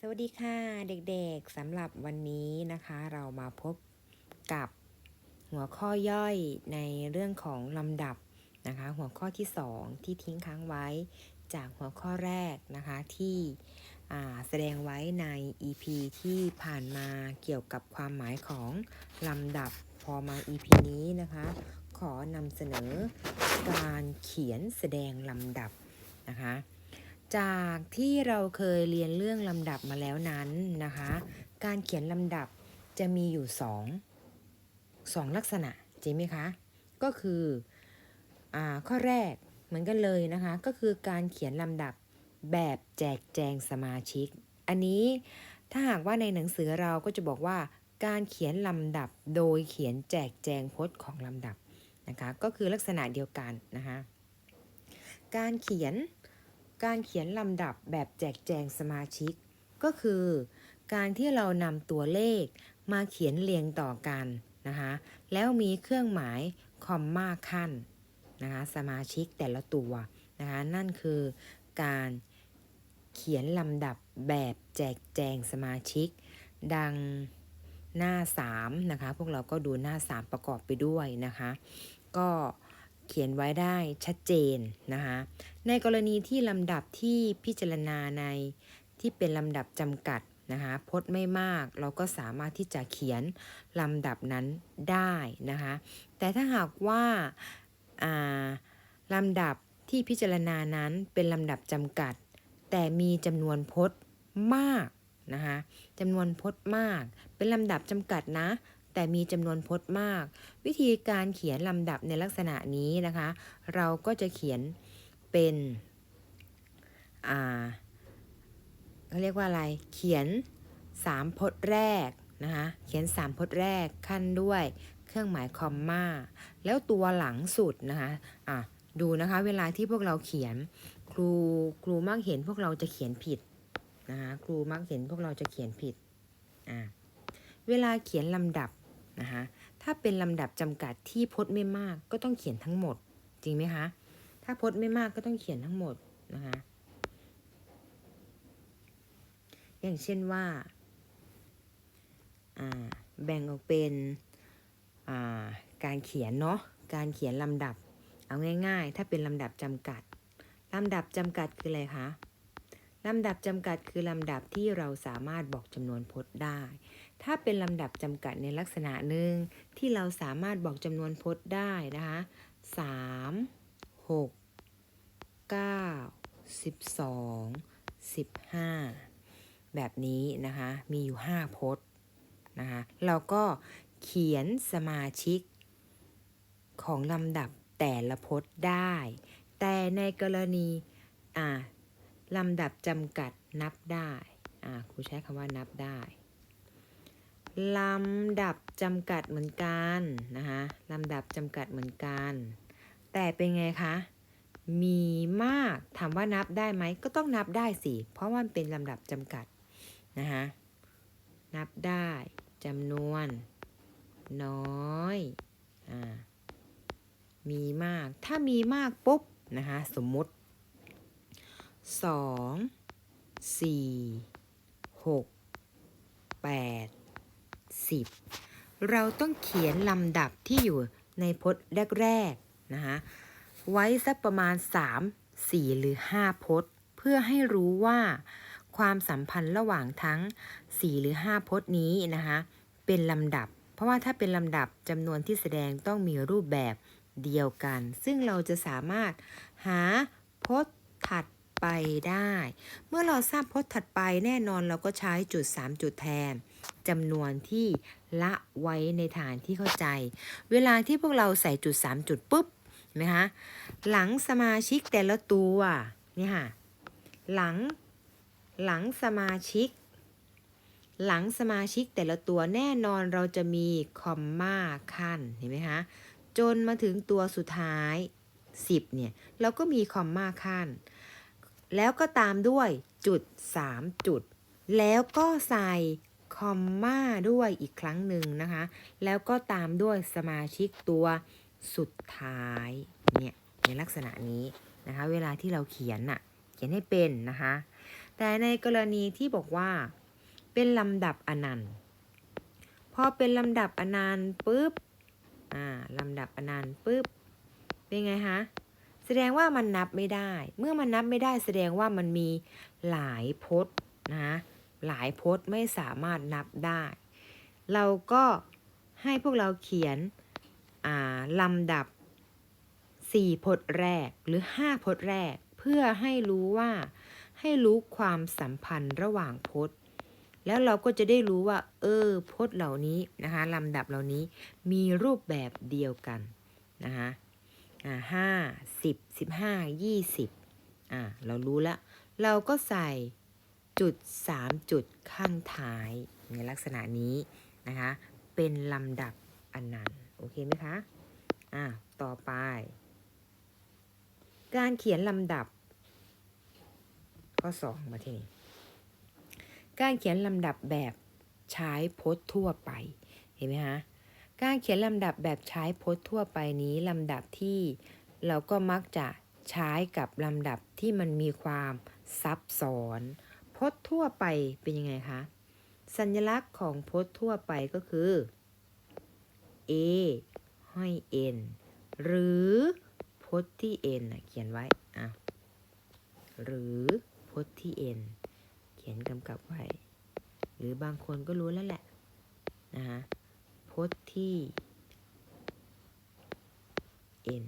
สวัสดีค่ะเด็กๆสำหรับวันนี้นะคะ เรามาพบกับหัวข้อย่อยในเรื่องของลำดับนะคะ หัวข้อที่ 2 ที่ทิ้งค้างไว้จากหัวข้อแรกนะคะที่อ่าแสดงไว้ใน EP ที่ผ่านมาเกี่ยวกับความหมายของลำดับพอมา EP นี้นะคะ ขอนำเสนอการเขียนแสดงลำดับนะคะ จากที่เราเคยเรียนเรื่องลำดับมาแล้วนั้นนะคะ การเขียนลำดับจะมีอยู่สองสองลักษณะจริงไหมคะ ก็คืออข้อแรกเหมือนกันเลยนะคะ ก็คือการเขียนลำดับแบบแจกแจงสมาชิก อันนี้ถ้าหากว่าในหนังสือเราก็จะบอกว่าการเขียนลำดับโดยเขียนแจกแจงพจน์ของลำดับนะคะ ก็คือลักษณะเดียวกันนะคะ การเขียน การเขียนลำดับแบบแจกแจงสมาชิก ก็คือ การที่เรานำตัวเลขมาเขียนเรียงต่อกันนะคะแล้วมีเครื่องหมายคอมมาขั้นนะคะสมาชิกแต่ละตัวนะคะนั่นคือการเขียนลำดับแบบแจกแจงสมาชิก ดังหน้า3นะคะพวกเราก็ดูหน้า 3 ประกอบไปด้วยนะคะ ก็ เขียนไว้ได้ชัดเจนนะคะในกรณีที่ลำดับที่พิจารณาในที่เป็นลำดับจำกัดนะคะพจน์ไม่มากเราก็สามารถที่จะเขียนลำดับนั้นได้นะคะแต่ถ้าหากว่าอ่าลำดับที่พิจารณานั้นเป็นลำดับจำกัด แต่มีจำนวนพจน์มากนะคะจำนวนพจน์มาก เป็นลำดับจำกัดนะ แต่มีจำนวนพจน์มาก วิธีการเขียนลำดับในลักษณะนี้นะคะ เราก็จะเขียนเป็นอ่าเขาเรียกว่าอะไร เขียน 3 พจน์แรกนะคะ เขียน 3 พจน์แรกขั้นด้วยเครื่องหมายคอมมาแล้วตัวหลังสุดนะคะอะดูนะคะเวลาที่พวกเราเขียน ครูครูมักเห็นพวกเราจะเขียนผิดนะคะครูมักเห็นพวกเราจะเขียนผิดอะเวลาเขียนลำดับ นะคะถ้าเป็นลำดับจำกัดที่พจน์ไม่มากก็ต้องเขียนทั้งหมด จริงไหมคะ ถ้าพจน์ไม่มากก็ต้องเขียนทั้งหมดนะคะอย่างเช่นว่าแบ่งออกเป็นการเขียนเนาะการเขียนลำดับเอาง่าย ๆ ถ้าเป็นลำดับจำกัดลำดับจำกัดคืออะไรคะลำดับจำกัดคือลำดับที่เราสามารถบอกจำนวนพจน์ได้ ถ้าเป็นลำดับจำกัดในลักษณะหนึ่งที่เราสามารถบอกจำนวนพจน์ได้นะคะสามหกเก้าสิบสองสิบห้าแบบนี้นะคะมีอยู่5พจน์นะคะเราก็เขียนสมาชิกของลำดับแต่ละพจน์ได้ แต่ในกรณีลำดับจำกัดนับได้ครูใช้คำว่านับได้ ลำดับจำกัดเหมือนกันนะคะลำดับจำกัดเหมือนกัน แต่เป็นไงคะ มีมากถามว่านับได้ไหมก็ต้องนับได้สิ เพราะว่ามันเป็นลำดับจำกัดนะคะนับได้จำนวน น้อยอ่ามีมาก ถ้ามีมากปุ๊บนะคะสมมุติสองสี่ หกแปดสิบเราต้องเขียนลำดับที่อยู่ในพจน์แรกๆนะคะไว้สักประมาณ 3 4 หรือ 5 พจน์ เพื่อให้รู้ว่าความสัมพันธ์ระหว่างทั้ง 4 หรือ 5 พจน์นี้นะคะเป็นลำดับ เพราะว่าถ้าเป็นลำดับจำนวนที่แสดงต้องมีรูปแบบเดียวกัน ซึ่งเราจะสามารถหาพจน์ถัด ไปได้ เมื่อเราทราบพจน์ถัดไปแน่นอนเราก็ใช้จุด 3 จุดแทนจำนวนที่ละไว้ในฐานที่เข้าใจ เวลาที่พวกเราใส่จุด 3 จุดปุ๊บนไหมคะหลังสมาชิกแต่ละตัวนี่ค่ะหลังหลังสมาชิก หลังสมาชิกแต่ละตัวแน่นอนเราจะมีคอมมาขั้นเห็นไหมคะจนมาถึงตัวสุดท้าย 10เนี่ยเราก็มีคอมมาขั้น แล้วก็ตามด้วยจุด 3 จุด แล้วก็ใส่คอมมาด้วยอีกครั้งหนึ่งนะคะ แล้วก็ตามด้วยสมาชิกตัวสุดท้ายเนี่ยในลักษณะนี้นะคะ เวลาที่เราเขียนน่ะเขียนให้เป็นนะคะ แต่ในกรณีที่บอกว่าเป็นลำดับอนันต์พอเป็นลำดับอนันต์ปุ๊บอ่าลำดับอนันต์ปุ๊บเป็นไงคะ แสดงว่ามันนับไม่ได้ เมื่อมันนับไม่ได้ แสดงว่ามันมีหลายพจน์นะหลายพจน์ไม่สามารถนับได้ เราก็ให้พวกเราเขียนลำดับ 4 พจน์แรกหรือ 5 พจน์แรก เพื่อให้รู้ว่าให้รู้ความสัมพันธ์ระหว่างพจน์ แล้วเราก็จะได้รู้ว่า เออพจน์เหล่านี้นะคะลำดับเหล่านี้มีรูปแบบเดียวกันนะคะ อ่าห้าสิบสิบห้ายี่สิบอ่าเรารู้ล้วเราก็ใส่จุดสามจุดข้างท้ายในลักษณะนี้นะคะ เป็นลำดับอนันต์โอเคไหมคะอ่าต่อไป การเขียนลำดับ ข้อสองมาทีนี้การเขียนลำดับแบบใช้พจน์ทั่วไปเห็นไหมคะ การเขียนลำดับแบบใช้พจน์ทั่วไปนี้ลำดับที่ เราก็มักจะใช้กับลำดับที่มันมีความซับซ้อน พจน์ทั่วไปเป็นยังไงคะ สัญลักษณ์ของพจน์ทั่วไปก็คือ a ห้อย n หรือพจน์ที่ n นะเขียนไว้อะหรือพจน์ที่ n เขียนกำกับไว้ หรือบางคนก็รู้แล้วแหละนะคะ พจน์ที่ n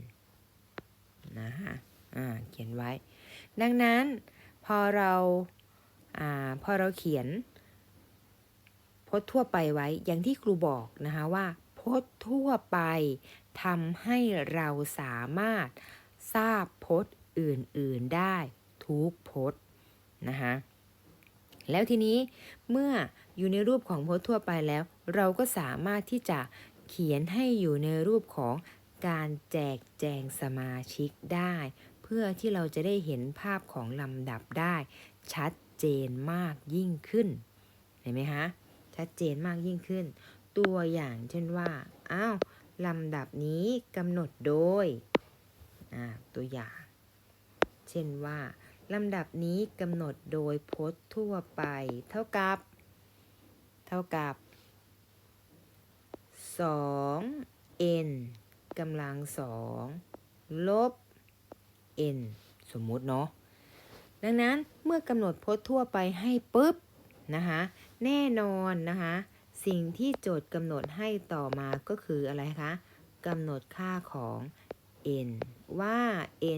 นะคะอ่าเขียนไว้ ดังนั้นพอเราอ่าพอเราเขียนพจน์ทั่วไปไว้ อย่างที่ครูบอกนะคะว่าพจน์ทั่วไปทำให้เราสามารถทราบพจน์อื่นๆได้ทุกพจน์นะคะ แล้วทีนี้เมื่ออยู่ในรูปของโพจน์ทั่วไปแล้ว เราก็สามารถที่จะเขียนให้อยู่ในรูปของการแจกแจงสมาชิกได้ เพื่อที่เราจะได้เห็นภาพของลำดับได้ ชัดเจนมากยิ่งขึ้น เห็นไหมคะ ชัดเจนมากยิ่งขึ้น ตัวอย่างเช่นว่า อ้าวลำดับนี้กำหนดโดย ตัวอย่าง เช่นว่า ลำดับนี้กำหนดโดยพจน์ทั่วไป เท่ากับ เท่ากับ 2 n กำลังสองลบ n สมมุติเนาะ ดังนั้นเมื่อกำหนดพจน์ทั่วไปให้ปุ๊บนะคะแน่นอนนะคะสิ่งที่โจทย์กำหนดให้ต่อมาก็คืออะไรคะกำหนดค่าของ n ว่า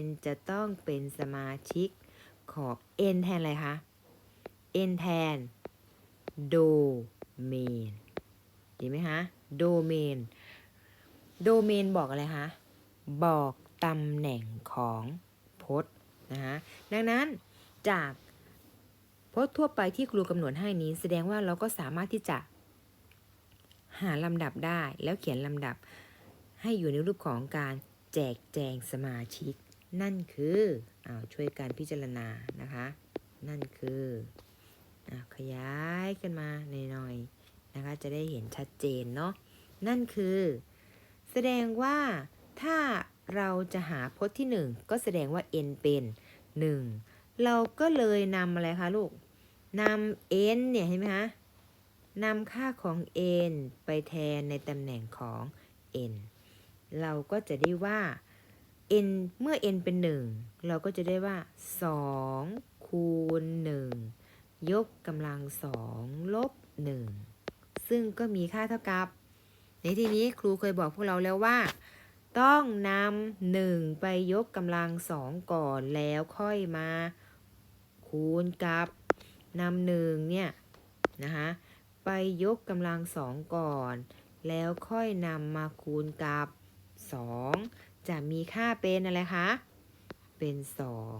n จะต้องเป็นสมาชิก ของ n แทนอะไรคะ n แทน domain ดีไหมคะ domain domain บอกอะไรคะ บอกตำแหน่งของพจน์นะคะดังนั้นจากพจน์ทั่วไปที่ครูกำหนดให้นี้ แสดงว่าเราก็สามารถที่จะ หาลำดับได้แล้วเขียนลำดับให้อยู่ในรูปของการแจกแจงสมาชิก นั่นคืออาช่วยการพิจารณานะคะ นั่นคืออาขยายขึ้นมาหน่อยๆนะคะ จะได้เห็นชัดเจนเนาะนั่นคือ แสดงว่าถ้าเราจะหาพจน์ที่ 1 ก็แสดงว่า n เป็น 1 เราก็เลยนำอะไรคะลูกนำ n เนี่ยเห็นไหมคะนำค่าของ n ไปแทนในตำแหน่งของ n เราก็จะได้ว่า n เมื่อ n เป็น 1 เราก็จะได้ว่า 2 คูณ 1 ยกกำลังสองลบ 1 ซึ่งก็มีค่าเท่ากับ ในที่นี้ครูเคยบอกพวกเราแล้วว่า ต้องนำหนึ่งไปยกกำลังสองก่อนแล้วค่อยมา คูณกับนำหนึ่งเนี่ยนะคะไปยกกำลังสองก่อน แล้วค่อยนำมาคูณกับสอง จะมีค่าเป็นอะไรคะ เป็นสอง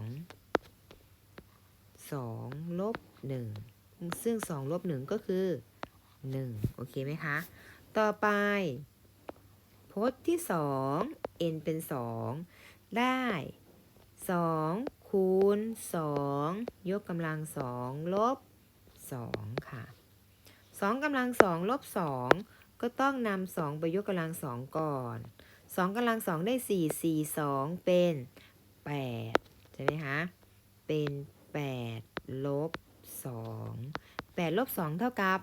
สองลบหนึ่งซึ่งสองลบหนึ่งก็คือหนึ่งโอเคไหมคะ ต่อไปพจน์ที่สอง n เป็นสองได้สองคูณสองยกกำลังสองลบสองค่ะสองกำลังสองลบสองก็ต้องนำสองไปยกกำลังสองก่อน สองกำลังสองได้สี่สี่สองเป็นแปดใช่ไหมคะ เป็นแปดลบ 2 8 ลบ 2 เท่ากับ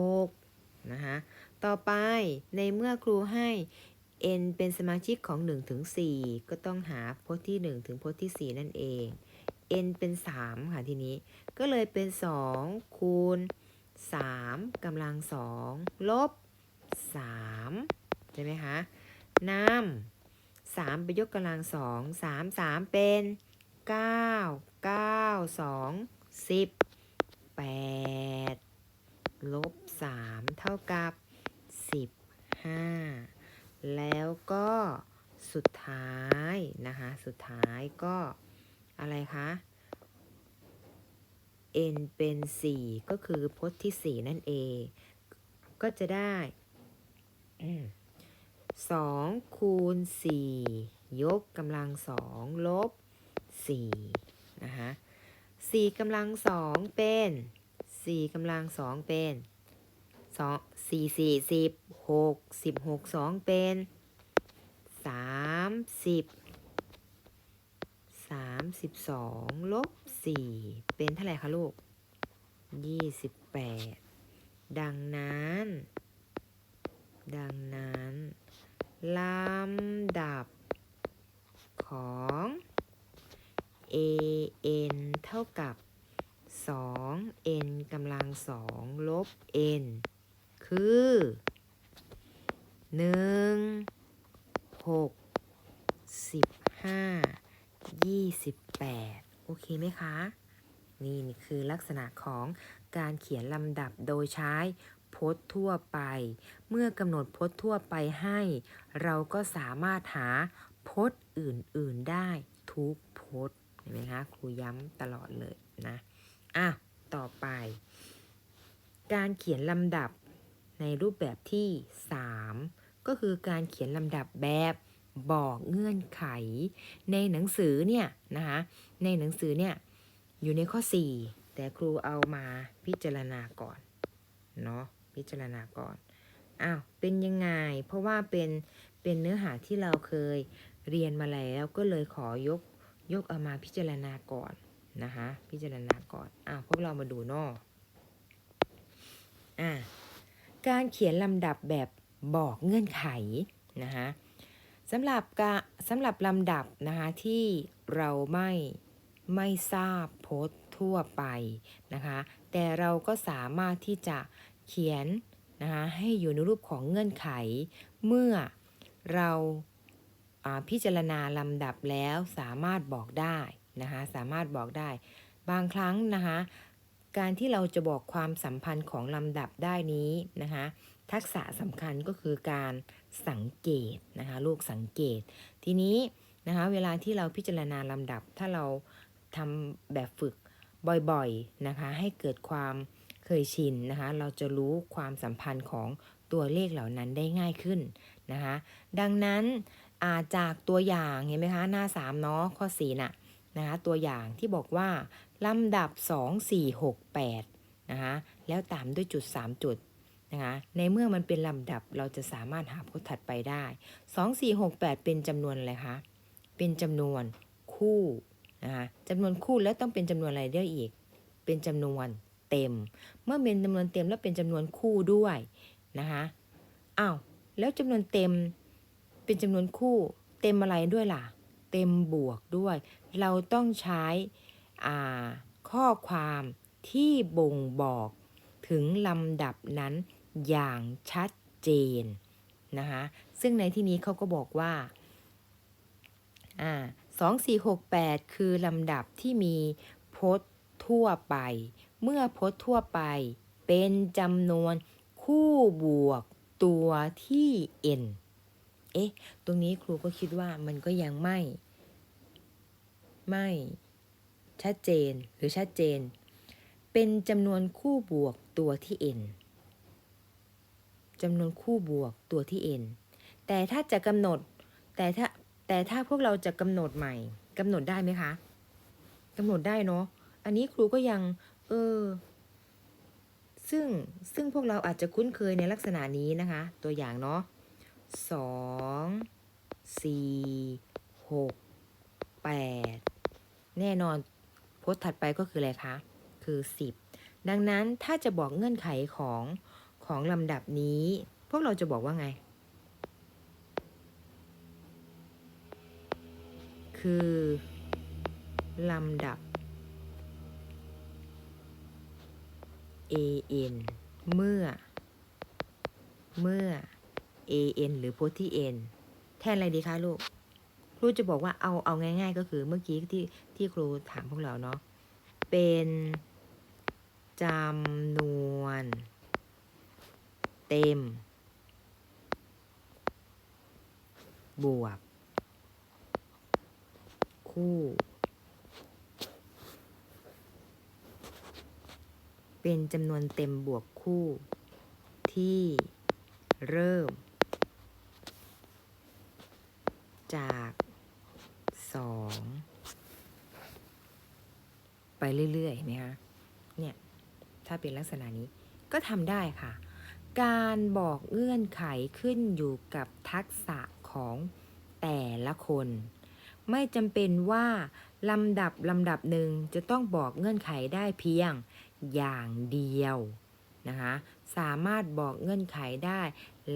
6 นะคะ ต่อไปในเมื่อครูให้ n เป็นสมาชิกของ 1 ถึง 4 ก็ต้องหาพจน์ที่ 1 ถึงพจน์ที่ 4 นั่นเอง n เป็น 3 ค่ะทีนี้ ก็เลยเป็น 2 คูณ 3กำลัง 2 ลบ 3 ใช่ไหมคะนำ3ไปยกกำลัง2 3 3เป็น9 9 2 10 8ลบ3เท่ากับ15แล้วก็สุดท้ายนะคะสุดท้ายก็อะไรคะ n เป็น 4 ก็คือพจน์ที่ 4 นั่นเอง ก็จะได้ สองคูณ4ยกกำลัง2ลบ4นะคะ4กำลัง2เป็น4กำลัง2เป็น2 4 4 10 6 16 2เป็น30 32ลบ4เป็นเท่าไหร่คะลูก28ดังนั้น ดังนั้น ลำดับของ a n เท่ากับ 2 n กำลัง2ลบ n คือ 1 6 15 28 โอเคไหมคะนี่นี่คือลักษณะของการเขียนลำดับโดยใช้ พจน์ทั่วไป เมื่อกำหนดพจน์ทั่วไปให้ เราก็สามารถหาพจน์อื่นๆได้ทุกพจน์เห็นไหมคะครูย้ำตลอดเลยนะอะต่อไป การเขียนลำดับในรูปแบบที่ 3 ก็คือการเขียนลำดับแบบบอกเงื่อนไข ในหนังสือเนี่ยนะคะในหนังสือเนี่ยอยู่ในข้อ 4 แต่ครูเอามาพิจารณาก่อนเนาะ พิจารณาก่อน อ้าว เป็นยังไง เพราะว่าเป็น เป็นเนื้อหาที่เราเคยเรียนมาแล้วก็เลยขอยก ยกเอามาพิจารณาก่อนนะคะ พิจารณาก่อน อ้าว พวกเรามาดูนออ่าการเขียนลำดับแบบบอกเงื่อนไขนะคะสำหรับกาสำหรับลำดับนะคะที่เราไม่ไม่ทราบโพจน์ทั่วไปนะคะ แต่เราก็สามารถที่จะ เขียนนะคะให้อยู่ในรูปของเงื่อนไข เมื่อเราพิจารณาลำดับแล้วสามารถบอกได้นะคะสามารถบอกได้ บางครั้งนะคะการที่เราจะบอกความสัมพันธ์ของลำดับได้นี้นะคะทักษะสำคัญก็คือการสังเกตนะคะลูกสังเกต ทีนี้นะคะเวลาที่เราพิจารณาลำดับถ้าเราทำแบบฝึกบ่อยๆนะคะให้เกิดความ ยชินนะคะ เราจะรู้ความสัมพันธ์ของตัวเลขเหล่านั้นได้ง่ายขึ้นนะคะ ดังนั้นอาจากตัวอย่างเห็นไหมคะหน้า3เนาะข้อ4น่ะนะคะตัวอย่างที่บอกว่าลำดับ 2 4 6 8นะคะแล้วตามด้วยจุด 3 จุดนะคะในเมื่อมันเป็นลำดับเราจะสามารถหาพจน์ถัดไปได้ 2 4 6 8 เป็นจำนวนอะไรคะเป็นจำนวนคู่นะคะจำนวนคู่แล้วต้องเป็นจำนวนอะไรเรียอีก เป็นจำนวน เต็ม เมื่อเป็นจำนวนเต็มแล้วเป็นจำนวนคู่ด้วยนะคะอ้าวแล้วจำนวนเต็มเป็นจำนวนคู่เต็มอะไรด้วยล่ะ เต็มบวกด้วย เราต้องใช้ข้อความที่บ่งบอกถึงลำดับนั้นอย่างชัดเจนนะคะซึ่งในที่นี้เขาก็บอกว่าอ่าสองสี่หกแปดคือลำดับที่มีพจน์ทั่วไป เมื่อพจน์ทั่วไป เป็นจำนวนคู่บวกตัวที่ n เอ๊ะ ตรงนี้ครูก็คิดว่ามันก็ยังไม่ ไม่ ชัดเจนหรือชัดเจน เป็นจำนวนคู่บวกตัวที่ n จำนวนคู่บวกตัวที่ n แต่ถ้าจะกำหนด แต่ถ้า แต่ถ้าพวกเราจะกำหนดใหม่กำหนดได้ไหมคะกำหนดได้เนาะ อันนี้ครูก็ยัง เออ ซึ่งซึ่งพวกเราอาจจะคุ้นเคยในลักษณะนี้นะคะ ตัวอย่างเนาะสองสี่หกแปดแน่นอนโพสต์ถัดไปก็คืออะไรคะ คือ 10 ดังนั้นถ้าจะบอกเงื่อนไขของของลำดับนี้ พวกเราจะบอกว่าไง คือลำดับ an เมื่อ เมื่อ an หรือโพสที่ n แทนอะไรดีคะลูกครูจะบอกว่าเอาเอาง่าย ๆ ก็คือเมื่อกี้ที่ที่ครูถามพวกเราเนาะเป็นจำนวน เต็ม บวก คู่ เป็นจำนวนเต็มบวกคู่ ที่เริ่ม จากสองไปเรื่อยๆเห็นไหมคะเนี่ยถ้าเป็นลักษณะนี้ก็ทำได้ค่ะ การบอกเงื่อนไขขึ้นอยู่กับทักษะของแต่ละคน ไม่จำเป็นว่าลำดับลำดับหนึ่งจะต้องบอกเงื่อนไขได้เพียง อย่างเดียวนะคะสามารถบอกเงื่อนไขได้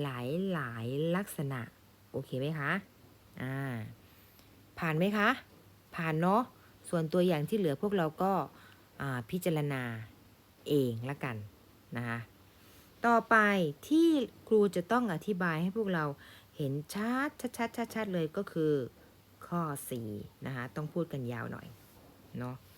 หลายหลายลักษณะ โอเคไหมคะอ่าผ่านไหมคะ ผ่านเนาะส่วนตัวอย่างที่เหลือพวกเราก็พิจารณาเองละกันนะคะต่อไปที่ครูจะต้องอธิบายให้พวกเราเห็นชัดชัดชัดชัดชัดเลยก็คือข้อ 4 นะคะต้องพูดกันยาวหน่อยเนาะ